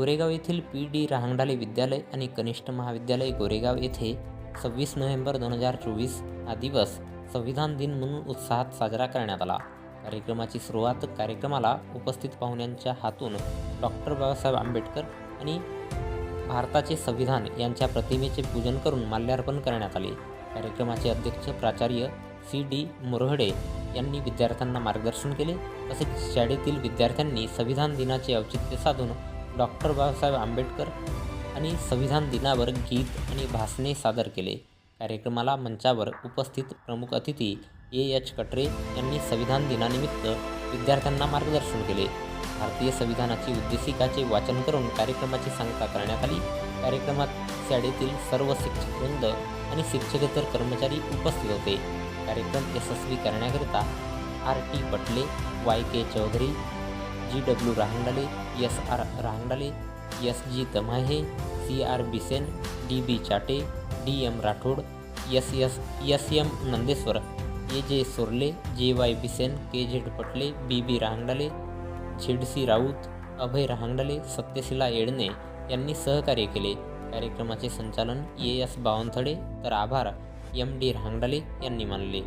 गोरेगाव येथील P D Rahangdale विद्यालय आणि कनिष्ठ महाविद्यालय गोरेगाव येथे सव्वीस नोव्हेंबर दोन हजार चोवीस हा दिवस संविधान दिन म्हणून उत्साहात साजरा करण्यात आला. कार्यक्रमाची सुरुवात कार्यक्रमाला उपस्थित पाहुण्यांच्या हातून डॉक्टर बाबासाहेब आंबेडकर आणि भारताचे संविधान यांच्या प्रतिमेचे पूजन करून माल्यार्पण करण्यात आले. कार्यक्रमाचे अध्यक्ष प्राचार्य सी डी मुरहडे यांनी विद्यार्थ्यांना मार्गदर्शन केले. तसेच शाळेतील विद्यार्थ्यांनी संविधान दिनाचे औचित्य साधून डॉक्टर बाबासाहेब आंबेडकर आणि संविधान दिनावर गीत आणि भाषणे सादर केले. कार्यक्रमाला मंचावर उपस्थित प्रमुख अतिथी ए. एच. कटरे यांनी संविधान दिनानिमित्त विद्यार्थ्यांना मार्गदर्शन केले. भारतीय संविधानाची उद्देशिकाचे वाचन करून कार्यक्रमाची सांगता करण्यात आली कार्यक्रमात शाळेतील सर्व शिक्षकवृंद आणि शिक्षकेतर कर्मचारी उपस्थित होते. कार्यक्रम यशस्वी करण्याकरिता R. T. Patle Y. K. Chaudhari G. W. Rahangdale S R Rangdale S G Tamahe C R Bisen D B Chate D M Rathod S S S M Nandeshwar A J Sorle J Y Bisen K Z Patle B B Rahangdale ZC Raut Abhay Rangdale Satyashila Yedne यांनी सहकार्य केले. कार्यक्रमाचे संचालन A S बावनथडे तर आभार M D Rangdale यांनी मानले.